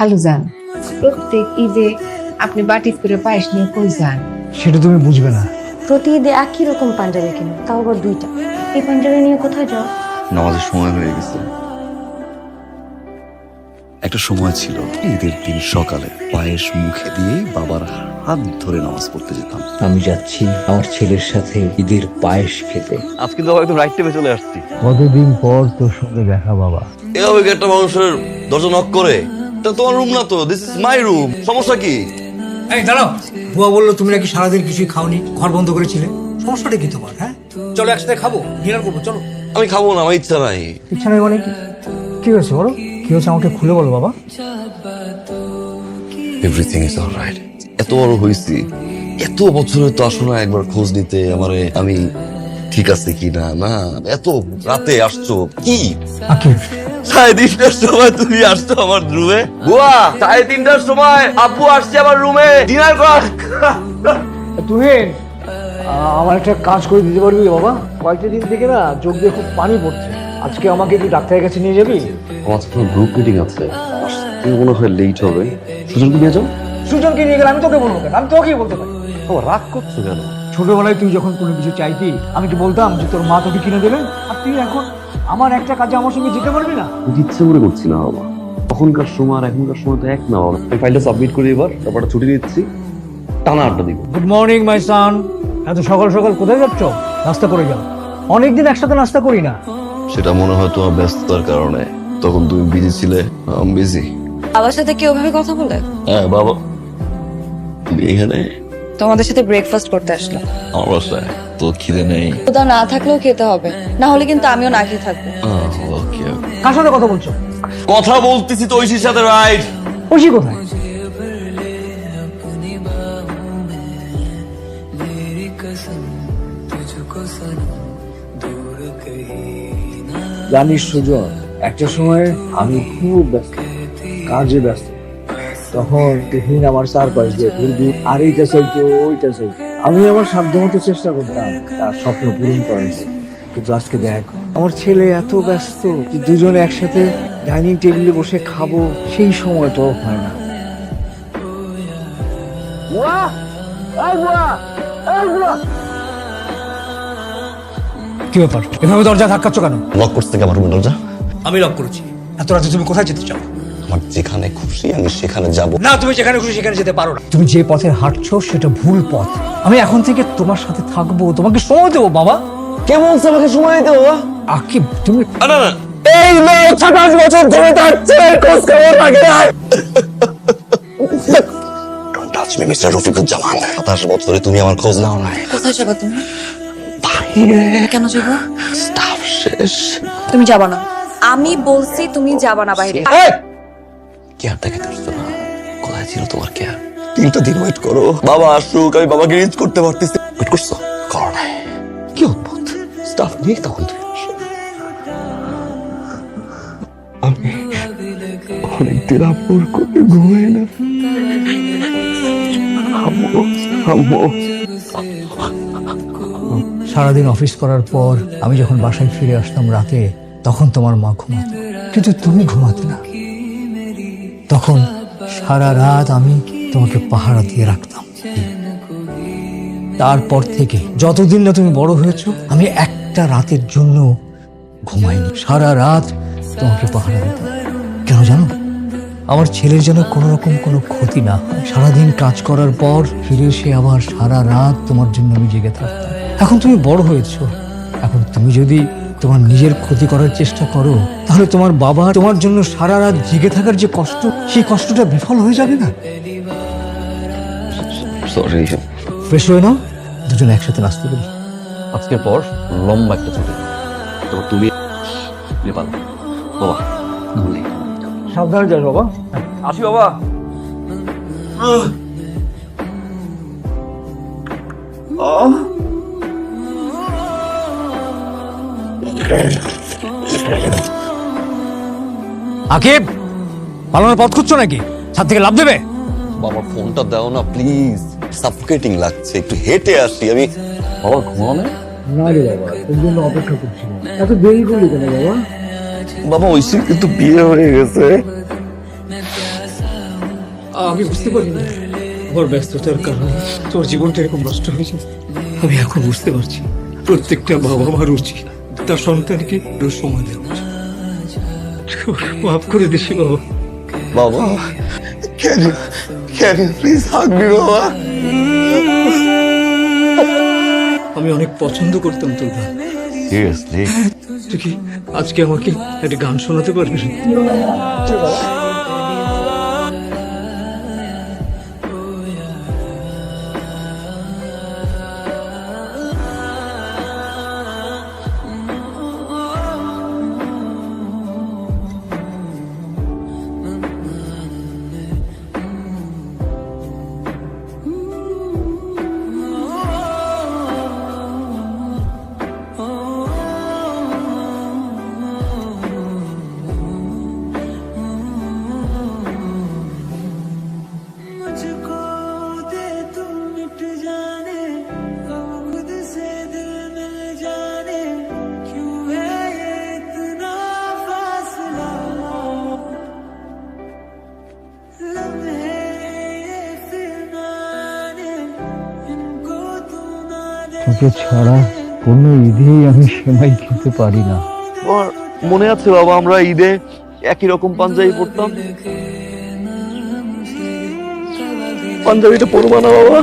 খালু যান। প্রত্যেক ঈদে আপনি বাটিক করে পায়েস নিয়ে কই যান? সেটা তুমি বুঝবে না। প্রতি ঈদে একই রকম পাঞ্জাবি কিনো তাও আবার দুইটা। এই পাঞ্জাবি নিয়ে কোথায় যাও? নামাজের সময় হয়ে গেছে। একটা সময় ছিল ঈদের দিন সকালে পায়েস মুখে দিয়ে বাবার হাত ধরে নামাজ পড়তে যেতাম। আমি যাচ্ছি আমার ছেলের সাথে ঈদের পায়েস খেতে। আজকে তো একদম রাইট টাইমে চলে আসছি। কতদিন পর তোর সঙ্গে দেখা বাবা? এভাবে একটা মানুষের দরজা নক করে? এটা তোমার রুম না তো? দিস ইজ মাই রুম সমস্যা কি? এই দাঁড়াও। বুয়া বলল তুমি নাকি সারাদিন কিছুই খাওনি ঘর বন্ধ করেছিলে? সমস্যাটা কি তোমার হ্যাঁ? চলো একসাথে খাব ডিনার করব চলো। আমি খাব না আমার ইচ্ছা নাই। ইচ্ছা নেই মানে কি? কি হয়েছে বলো? কি হয়েছে আমাকে খুলে বলো বাবা। এভরিথিং ইজ অলরাইট এত বড় হয়েছি। এত বছরে তো আসো না একবার খোঁজ নিতে আমারে আমি ঠিক আছে কি না না এত রাতে আসছো। কি? আকিব সাড়ে তিনটার সময় তুমি আসছো আমার রুমে বুয়া সাড়ে তিনটার সময় আব্বু আসছে আমার রুমে ডিনার কর। তুমি আমার একটা কাজ করে দিতে পারবি বাবা? কয়েকটা দিন থেকে না চোখ দিয়ে খুব পানি পড়ছে। আজকে আমাকে একটু ডাক্তারের কাছে নিয়ে যাবি? আমার তো গ্রুপ মিটিং আছে। তুমি মনে হয় লেট হবে। সুজনকে নিয়ে যাও। সুজনকে নিয়ে গেলে আমি তোকে বলব কেন? আমি তোকেই বলতে পারি। তোমার রাগ করছ কেন? ছোটবেলায় তুই যখন কোনো কিছু চাইতি আমি কি বলতাম যে তোর মা তোকে কিনে দেবেন আর তুই এখন আমার একটা কাজে আমার সঙ্গে যেতে পারবি না? ইচ্ছে করে করছি না বাবা। তখনকার সময় আর এখনকার সময় তো এক না বাবা। আমি ফাইলটা সাবমিট করি এবার তারপর ছুটি নিচ্ছি। টানা আড্ডা দিব। গুড মর্নিং মাই সান এত সকাল সকাল কোথায় যাচ্ছ? নাস্তা করে যাও। অনেকদিন একসাথে নাস্তা করি না। সেটা মনে হয় তোমার ব্যস্ততার কারণে। তখন তুমি বিজি ছিলে আমি বিজি বাবার সাথে কি ওভাবে কথা বলে হ্যাঁ বাবা। এখানে? তোমাদের সাথে ব্রেকফাস্ট করতে আসলাম। আমার বাসায়? তো খিদে নেই। কোথাও না থাকলেও খেতে হবে। না হলে কিন্তু আমিও না খেয়ে থাকব। ওকে কার সাথে কথা বলছো? কথা বলতেছি তো ঐশীর সাথে রাইট? ঐশী কোথায়? জানিস সুজন একটা সময় আমি খুব ব্যস্ত কাজে ব্যস্ত। তখন টিফিন আমার চারপাশ দিয়ে ঘুরবি আর এইটা চাইতো ওইটা চাইতো আমি আমার সাধ্যমতো চেষ্টা করতাম তার স্বপ্ন পূরণ করার কিন্তু আজকে দেখ আমার ছেলে এত ব্যস্ত যে দুজনে একসাথে ডাইনিং টেবিলে বসে খাব সেই সময়টাও হয় না। কি ব্যাপার? এভাবে দরজা ধাক্কাচ্ছ কেন? লক করতে থেকে আমার রুমে দরজা? আমি লক করেছি। এত রাতে তুমি কোথায় যেতে চাও? আমার যেখানে খুশি আমি সেখানে যাব। না তুমি যেখানে খুশি সেখানে যেতে পারো না। তুমি যে পথে হাঁটছো সেটা ভুল পথ। আমি এখন থেকে তোমার সাথে থাকব তোমাকে সময় দেবো বাবা। কে বলছে আমাকে সময় দিতে বাবা? আকিব তুমি না না এই লোক সাতাশ বছর ধরে থাকছে খোঁজ খবর রাখে না Don't touch me, Mr. Rafiquzzaman. সাতাশ বছরে তুমি আমার খোঁজ নাও না কোথায় যাবা তুমি? কেন যাব? স্টাফ শেষ। তুমি যাবা না। আমি বলছি তুমি যাবা না বাইরে। কেয়ারটা খেতে আসতো না। কোথায় ছিল তোমার কেয়ার। তিনটা দিন ওয়েট করো। বাবা আসুক আমি বাবাকে রিচ করতে পারতেছি। ওয়েট করছ? করো কি অদ্ভুত। স্টাফ নেই তখন তুমি আমি অনেকদিন আপুর করে ঘুমাই না। আম্মু আম্মু। সারাদিন অফিস করার পর আমি যখন বাসায় ফিরে আসতাম রাতে তখন তোমার মা ঘুমাতো। কিন্তু তুমি ঘুমাতে না। তখন সারা রাত আমি তোমাকে পাহারা দিয়ে রাখতাম। তারপর থেকে যতদিন না তুমি বড় হয়েছো, আমি একটা রাতের জন্য ঘুমাইনি। সারা রাত তোমাকে পাহারা দিতাম। কেন জানো? আমার ছেলের যেন কোনো রকম কোনো ক্ষতি না হয়। সারাদিন কাজ করার পর ফিরে এসে আবার সারা রাত তোমার জন্য আমি জেগে থাকতাম। এখন তুমি বড় হয়েছো। এখন তুমি যদি তোমার নিজের ক্ষতি করার চেষ্টা করো তাহলে তোমার বাবা তোমার জন্য সারা রাত জেগে থাকার যে কষ্ট সেই কষ্টটা বিফল হয়ে যাবে না? সরি ফ্রেশ হয়ে নাও দুজন একসাথে নাচতে পারি আজকের পর লম্বা একটা ছুটি। তারপর তুমি নেপাল। বাবা সাবধানে যাস বাবা। আসি বাবা। আকিব পালানোর পথ খুঁজছো নাকি? ছাদ থেকে লাভ দেবে? বাবা ফোনটা দাও না প্লিজ সাফোকেটিং লাগছে একটু হেঁটে আসি। আমি বাবা ঘুমাও না না রে বাবা তোর জন্য অপেক্ষা করছিলাম এত দেরি করলি কেন বাবা? বাবা ঐশীর কিন্তু বিয়ে হয়ে গেছে। আমি বুঝতে পারিনি। আমার ব্যস্ততার কারণে তোর জীবনটা এরকম নষ্ট হয়েছে। আমি এখন বুঝতে পারছি প্রত্যেকটা বাবা মার উচিত। তার সন্তানকে একটু সময় দেওয়া। মাফ করে দিছি বাবা। বাবা? Can you can you please hug me বাবা? আমি অনেক পছন্দ করতাম তোর গান। সিরিয়াসলি তুই কি আজকে আমাকে একটা গান শোনাতে পারবি? তোকে ছাড়া কোনো ঈদেই আমি সেমাই খেতে পারি না। আমার মনে আছে বাবা, আমরা ঈদে একই রকম পাঞ্জাবি পরতাম? পাঞ্জাবিটা পরবা না বাবা?